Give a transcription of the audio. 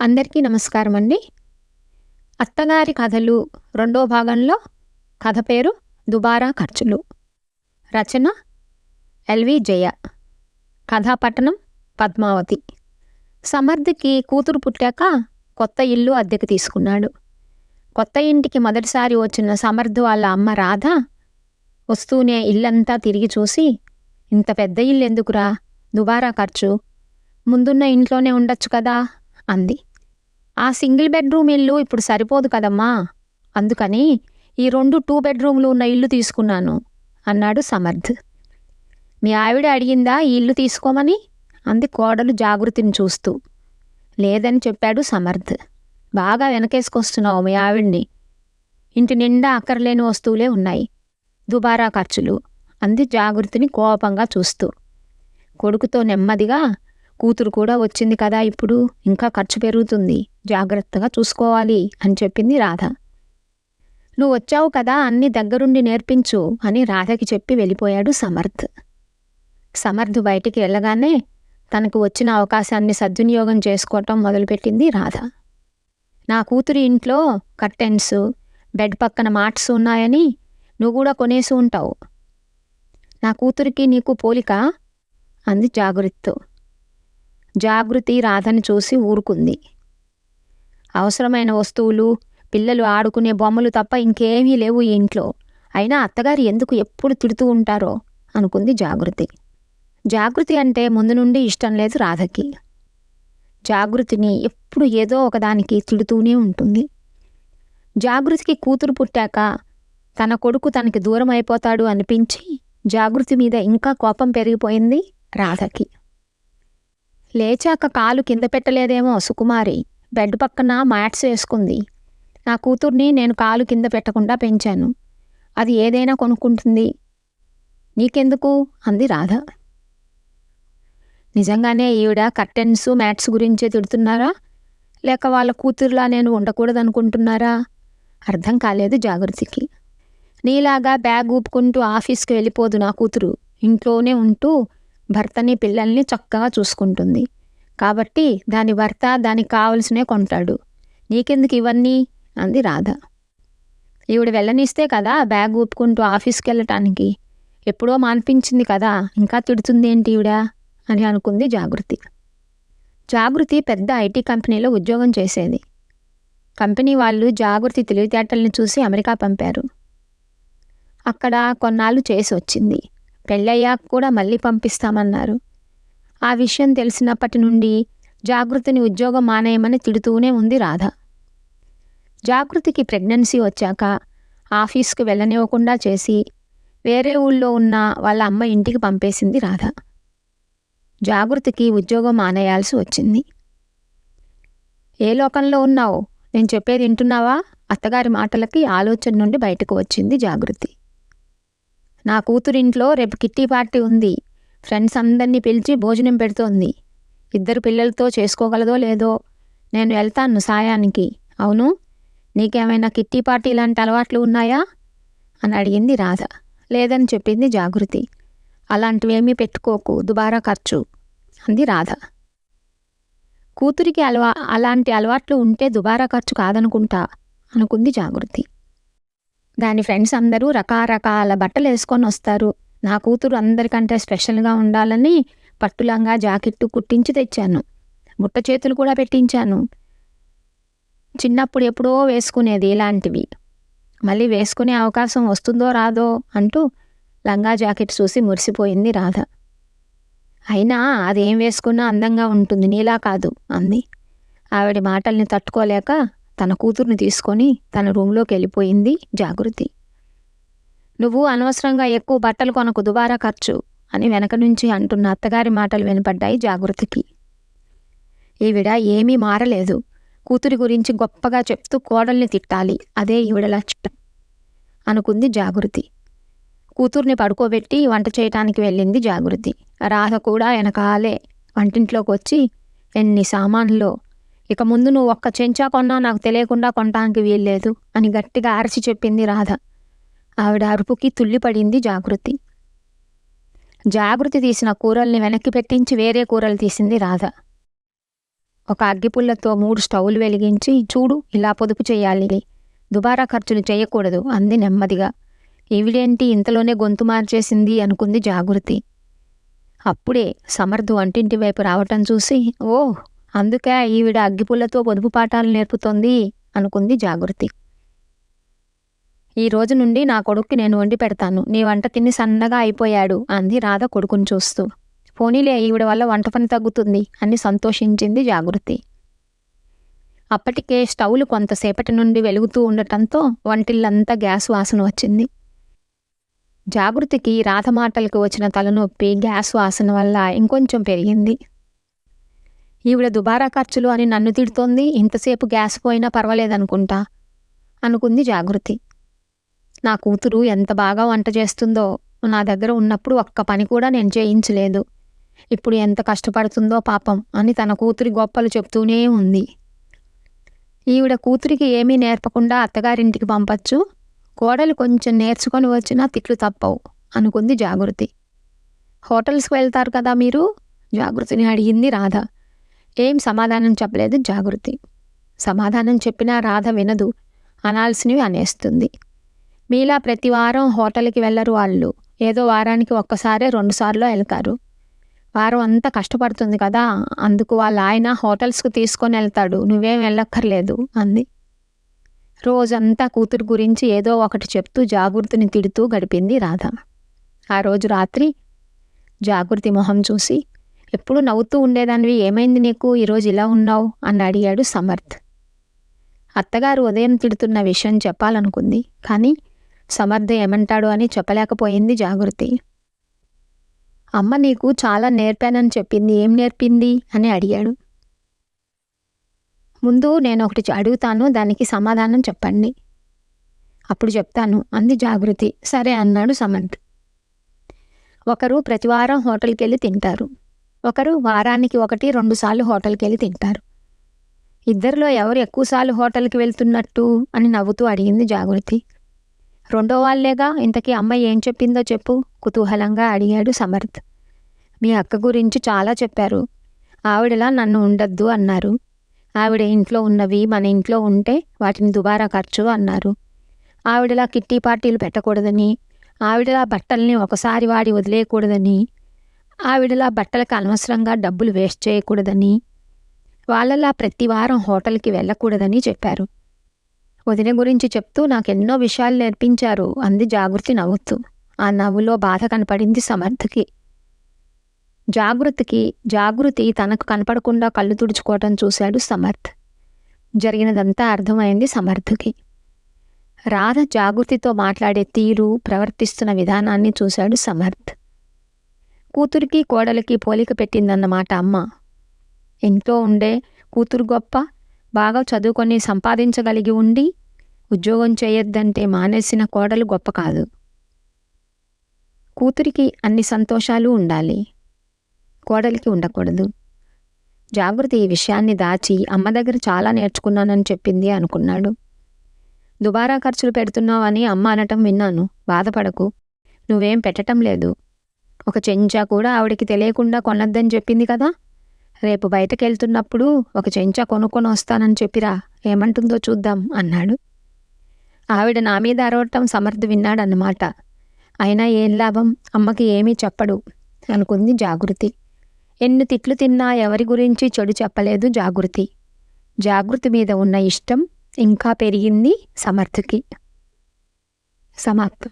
అందరికీ నమస్కారం అండి. అత్తగారి కథలు రెండో భాగంలో కథ పేరు దుబారా ఖర్చులు. రచన ఎల్వి జయ. కథాపట్టణం పద్మావతి. సమర్థికి కూతురు పుట్టాక కొత్త ఇల్లు అద్దెకు తీసుకున్నాడు. కొత్త ఇంటికి మొదటిసారి వచ్చిన సమర్థ్ వాళ్ళ అమ్మ రాధ వస్తూనే ఇల్లంతా తిరిగి చూసి ఇంత పెద్ద ఇల్లు ఎందుకురా దుబారా ఖర్చు. ముందున్న ఇంట్లోనే ఉండొచ్చు కదా? అంది. ఆ సింగిల్ బెడ్రూమ్ ఇల్లు ఇప్పుడు సరిపోదు కదమ్మా. అందుకని ఈ రెండు టూ బెడ్రూమ్లు ఉన్న ఇల్లు తీసుకున్నాను అన్నాడు సమర్థ్. మీ ఆవిడ అడిగిందా ఈ ఇల్లు తీసుకోమని? అంది కోడలు జాగృతిని చూస్తూ. లేదని చెప్పాడు సమర్థ్. బాగా వెనకేసుకొస్తున్నావు మీ ఆవిడ్ని. ఇంటి నిండా అక్కర్లేని వస్తువులే ఉన్నాయి. దుబారా ఖర్చులు అంది జాగృతిని కోపంగా చూస్తూ. కొడుకుతో నెమ్మదిగా కూతురు కూడా వచ్చింది కదా ఇప్పుడు. ఇంకా ఖర్చు పెరుగుతుంది. జాగ్రత్తగా చూసుకోవాలి అని చెప్పింది రాధ. నువ్వు వచ్చావు కదా అన్ని దగ్గరుండి నేర్పించు అని రాధకి చెప్పి వెళ్ళిపోయాడు సమర్థ్. సమర్థ్ బయటికి వెళ్ళగానే తనకు వచ్చిన అవకాశాన్ని సద్వినియోగం చేసుకోవటం మొదలుపెట్టింది రాధ. నా కూతురి ఇంట్లో కర్టెన్స్ బెడ్ పక్కన మాట్స్ ఉన్నాయని నువ్వు కూడా కొనేసి ఉంటావు. నా కూతురికి నీకు పోలిక? అంది జాగ్రత్త జాగృతి రాధని చూసి ఊరుకుంది. అవసరమైన వస్తువులు పిల్లలు ఆడుకునే బొమ్మలు తప్ప ఇంకేమీ లేవు ఈ ఇంట్లో. అయినా అత్తగారు ఎందుకు ఎప్పుడు తిడుతూ ఉంటారో అనుకుంది జాగృతి. జాగృతి అంటే ముందు నుండి ఇష్టం లేదు రాధకి. జాగృతిని ఎప్పుడు ఏదో ఒకదానికి తిడుతూనే ఉంటుంది. జాగృతికి కూతురు పుట్టాక తన కొడుకు తనకి దూరం అయిపోతాడు అనిపించి జాగృతి మీద ఇంకా కోపం పెరిగిపోయింది రాధకి. లేచాక కాలు కింద పెట్టలేదేమో సుకుమారి. బెడ్ పక్కన మ్యాట్స్ వేసుకుంది. నా కూతుర్ని నేను కాలు కింద పెట్టకుండా పెంచాను. అది ఏదైనా కొనుక్కుంటుంది. నీకెందుకు? అంది రాధ. నిజంగానే ఈవిడ కర్టెన్స్ మ్యాట్స్ గురించే తిడుతున్నారా? లేక వాళ్ళ కూతురులా నేను ఉండకూడదనుకుంటున్నారా? అర్థం కాలేదు జాగృతికి. నీలాగా బ్యాగ్ ఊపుకుంటూ ఆఫీస్కి వెళ్ళిపోదు నా కూతురు. ఇంట్లోనే ఉంటూ భర్తని పిల్లల్ని చక్కగా చూసుకుంటుంది. కాబట్టి దాని భర్త దానికి కావలసినే కొంటాడు. నీకెందుకు ఇవన్నీ? అంది రాధ. ఈవిడ వెళ్ళనిస్తే కదా బ్యాగ్ ఊపుకుంటూ ఆఫీస్కి వెళ్ళటానికి. ఎప్పుడో మాన్పించింది కదా ఇంకా తిడుతుంది ఏంటి ఈవిడ? అని అనుకుంది జాగృతి. జాగృతి పెద్ద ఐటీ కంపెనీలో ఉద్యోగం చేసేది. కంపెనీ వాళ్ళు జాగృతి తెలివితేటల్ని చూసి అమెరికా పంపారు. అక్కడ కొన్నాళ్ళు చేసి వచ్చింది పెళ్ళయ్యాక కూడా మళ్ళీ పంపిస్తామన్నారు. ఆ విషయం తెలిసినప్పటి నుండి జాగృతిని ఉద్యోగం మానేయమని తిడుతూనే ఉంది రాధ. జాగృతికి ప్రెగ్నెన్సీ వచ్చాక ఆఫీస్కి వెళ్ళనివ్వకుండా చేసి వేరే ఊళ్ళో ఉన్న వాళ్ళ అమ్మ ఇంటికి పంపేసింది రాధ. జాగృతికి ఉద్యోగం మానేయాల్సి వచ్చింది. ఏ లోకంలో ఉన్నావు? నేను చెప్పేది వింటున్నావా? అత్తగారి మాటలకి ఆలోచన నుండి బయటకు వచ్చింది జాగృతి. నా కూతురింట్లో రేపు కిట్టి పార్టీ ఉంది. ఫ్రెండ్స్ అందరినీ పిలిచి భోజనం పెడుతోంది. ఇద్దరు పిల్లలతో చేసుకోగలదో లేదో నేను వెళ్తాను సాయానికి. అవును? నీకేమైనా కిట్టి పార్టీ లాంటి అలవాట్లు ఉన్నాయా? అని అడిగింది రాధ. లేదని చెప్పింది జాగృతి. అలాంటివేమీ పెట్టుకోకు దుబారా ఖర్చు అంది రాధ. కూతురికి అలవా అలాంటి అలవాట్లు ఉంటే దుబారా ఖర్చు కాదనుకుంటా అనుకుంది జాగృతి. దాని ఫ్రెండ్స్ అందరూ రకరకాల బట్టలు వేసుకొని వస్తారు. నా కూతురు అందరికంటే స్పెషల్గా ఉండాలని పట్టులంగా జాకెట్టు కుట్టించి తెచ్చాను. బుట్ట చేతులు కూడా పెట్టించాను. చిన్నప్పుడు ఎప్పుడో వేసుకునేది ఇలాంటివి. మళ్ళీ వేసుకునే అవకాశం వస్తుందో రాదో అంటూ లంగా జాకెట్ చూసి మురిసిపోయింది రాధ. అయినా అదేం వేసుకున్నా అందంగా ఉంటుంది నీలా కాదు అంది. ఆవిడ మాటల్ని తట్టుకోలేక తన కూతుర్ని తీసుకొని తన రూమ్లోకి వెళ్ళిపోయింది జాగృతి. నువ్వు అనవసరంగా ఎక్కువ బట్టలు కొనకు దుబారా ఖర్చు అని వెనక నుంచి అంటున్న అత్తగారి మాటలు వినపడ్డాయి జాగృతికి. ఈవిడ ఏమీ మారలేదు. కూతురి గురించి గొప్పగా చెప్తూ కోడల్ని తిట్టాలి. అదే ఈవిడ లక్ష్యం అనుకుంది జాగృతి. కూతుర్ని పడుకోబెట్టి వంట చేయటానికి వెళ్ళింది జాగృతి. రాధ కూడా వెనకాలే వంటింట్లోకి వచ్చి ఎన్ని సామాన్లో ఇక ముందు నువ్వు ఒక్క చెంచా కొన్నా నాకు తెలియకుండా కొనటానికి వీల్లేదు అని గట్టిగా అరచి చెప్పింది రాధ. ఆవిడ అరుపుకి తుల్లిపడింది జాగృతి. జాగృతి తీసిన కూరల్ని వెనక్కి పెట్టించి వేరే కూరలు తీసింది రాధ. ఒక అగ్గిపుల్లతో మూడు స్టవ్లు వెలిగించి చూడు ఇలా పొదుపు చేయాలి. దుబారా ఖర్చులు చేయకూడదు అంది నెమ్మదిగా. ఈవిడేంటి ఇంతలోనే గొంతు మార్చేసింది అనుకుంది జాగృతి. అప్పుడే సమర్థు వంటింటి వైపు రావటం చూసి ఓ అందుకే ఈవిడ అగ్గిపుల్లతో పొదుపు పాఠాలు నేర్పుతోంది అనుకుంది జాగృతి. ఈ రోజు నుండి నా కొడుక్కి నేను వండి పెడతాను. నీ వంట తిని సన్నగా అయిపోయాడు అంది రాధ కొడుకుని చూస్తూ. పోనీలే ఈవిడ వల్ల వంట పని తగ్గుతుంది అని సంతోషించింది జాగృతి. అప్పటికే స్టవ్లు కొంతసేపటి నుండి వెలుగుతూ ఉండటంతో వంటిల్లంతా గ్యాస్ వాసన వచ్చింది. జాగృతికి రాధ మాటలకు వచ్చిన తలనొప్పి గ్యాస్ వాసన వల్ల ఇంకొంచెం పెరిగింది. ఈవిడ దుబారా ఖర్చులు అని నన్ను తిడుతోంది ఇంతసేపు గ్యాస్ పోయినా పర్వాలేదనుకుంటా అనుకుంది జాగృతి. నా కూతురు ఎంత బాగా వంట చేస్తుందో నా దగ్గర ఉన్నప్పుడు ఒక్క పని కూడా నేను చేయించలేదు. ఇప్పుడు ఎంత కష్టపడుతుందో పాపం అని తన కూతురి గొప్పలు చెప్తూనే ఉంది. ఈవిడ కూతురికి ఏమీ నేర్పకుండా అత్తగారింటికి పంపచ్చు కోడలు కొంచెం నేర్చుకొని వచ్చినా తిట్లు తప్పవు అనుకుంది జాగృతి. హోటల్స్కి వెళ్తారు కదా మీరు? జాగృతిని అడిగింది రాధ. ఏం సమాధానం చెప్పలేదు జాగృతి. సమాధానం చెప్పినా రాధ వినదు అనాల్సినవి అనేస్తుంది. మీలా ప్రతి వారం హోటల్కి వెళ్ళరు వాళ్ళు. ఏదో వారానికి ఒక్కసారే రెండుసార్లు వెళ్తారు. వారం అంతా కష్టపడుతుంది కదా అందుకు వాళ్ళ ఆయన హోటల్స్కి తీసుకొని వెళ్తాడు నువ్వేం వెళ్ళక్కర్లేదు అంది. రోజంతా కూతురు గురించి ఏదో ఒకటి చెప్తూ జాగృతిని తిడుతూ గడిపింది రాధ. ఆ రోజు రాత్రి జాగృతి మొహం చూసి ఎప్పుడు నవ్వుతూ ఉండేదానివి ఏమైంది నీకు? ఈరోజు ఇలా ఉన్నావు? అని అడిగాడు సమర్థ్. అత్తగారు ఉదయం తిడుతున్న విషయం చెప్పాలనుకుంది కానీ సమర్థ ఏమంటాడు అని చెప్పలేకపోయింది జాగృతి. అమ్మ నీకు చాలా నేర్పానని చెప్పింది ఏం నేర్పింది? అని అడిగాడు. ముందు నేను ఒకటి అడుగుతాను దానికి సమాధానం చెప్పండి. అప్పుడు చెప్తాను అంది జాగృతి. సరే అన్నాడు సమర్థ్. ఒకరు ప్రతివారం హోటల్కి వెళ్ళి తింటారు. ఒకరు వారానికి ఒకటి రెండుసార్లు హోటల్కి వెళ్ళి తింటారు. ఇద్దరిలో ఎవరు ఎక్కువసార్లు హోటల్కి వెళ్తున్నట్టు అని నవ్వుతూ అడిగింది జాగృతి. రెండో వాళ్ళేగా ఇంతకీ అమ్మాయి ఏం చెప్పిందో చెప్పు కుతూహలంగా అడిగాడు సమర్థ్. మీ అక్క గురించి చాలా చెప్పారు. ఆవిడలా నన్ను ఉండద్దు అన్నారు. ఆవిడ ఇంట్లో ఉన్నవి మన ఇంట్లో ఉంటే వాటిని దుబారా ఖర్చు అన్నారు. ఆవిడలా కిట్టి పార్టీలు పెట్టకూడదని ఆవిడలా బట్టల్ని ఒకసారి వాడి వదిలేయకూడదని ఆవిడలా బట్టలకు అనవసరంగా డబ్బులు వేస్ట్ చేయకూడదని వాళ్ళలా ప్రతి వారం హోటల్కి వెళ్ళకూడదని చెప్పారు. వదిన గురించి చెప్తూ నాకెన్నో విషయాలు నేర్పించారు. అంది జాగృతి నవ్వుతూ. ఆ నవ్వులో బాధ కనపడింది సమర్థకి. జాగృతికి జాగృతి తనకు కనపడకుండా కళ్ళు తుడుచుకోవటం చూశాడు సమర్థ్. జరిగినదంతా అర్థమైంది సమర్థకి. రాధ జాగృతితో మాట్లాడే తీరు ప్రవర్తిస్తున్న విధానాన్ని చూశాడు సమర్థ్. కూతురికి కోడలికి పోలిక పెట్టిందన్నమాట అమ్మ. ఇంట్లో ఉండే కూతురు గొప్ప బాగా చదువుకొని సంపాదించగలిగి ఉండి ఉద్యోగం చేయొద్దంటే మానేసిన కోడలు గొప్ప కాదు. కూతురికి అన్ని సంతోషాలు ఉండాలి. కోడలికి ఉండకూడదు. జాగృతి ఈ విషయాన్ని దాచి అమ్మ దగ్గర చాలా నేర్చుకున్నానని చెప్పింది అనుకున్నాడు. దుబారా ఖర్చులు పెడుతున్నావని అమ్మ అనటం విన్నాను. బాధపడకు. నువ్వేం పెట్టటం లేదు. ఒక చెంచా కూడా ఆవిడకి తెలియకుండా కొనొద్దని చెప్పింది కదా. రేపు బయటకెళ్తున్నప్పుడు ఒక చెంచా కొనుక్కొని వస్తానని చెప్పిరా ఏమంటుందో చూద్దాం అన్నాడు. ఆవిడ నా మీద అరవటం సమర్థ విన్నాడన్నమాట. అయినా ఏం లాభం అమ్మకి ఏమీ చెప్పడు అనుకుంది జాగృతి. ఎన్ని తిట్లు తిన్నా ఎవరి గురించి చెడు చెప్పలేదు జాగృతి. జాగృతి మీద ఉన్న ఇష్టం ఇంకా పెరిగింది సమర్థకి. సమాప్తం.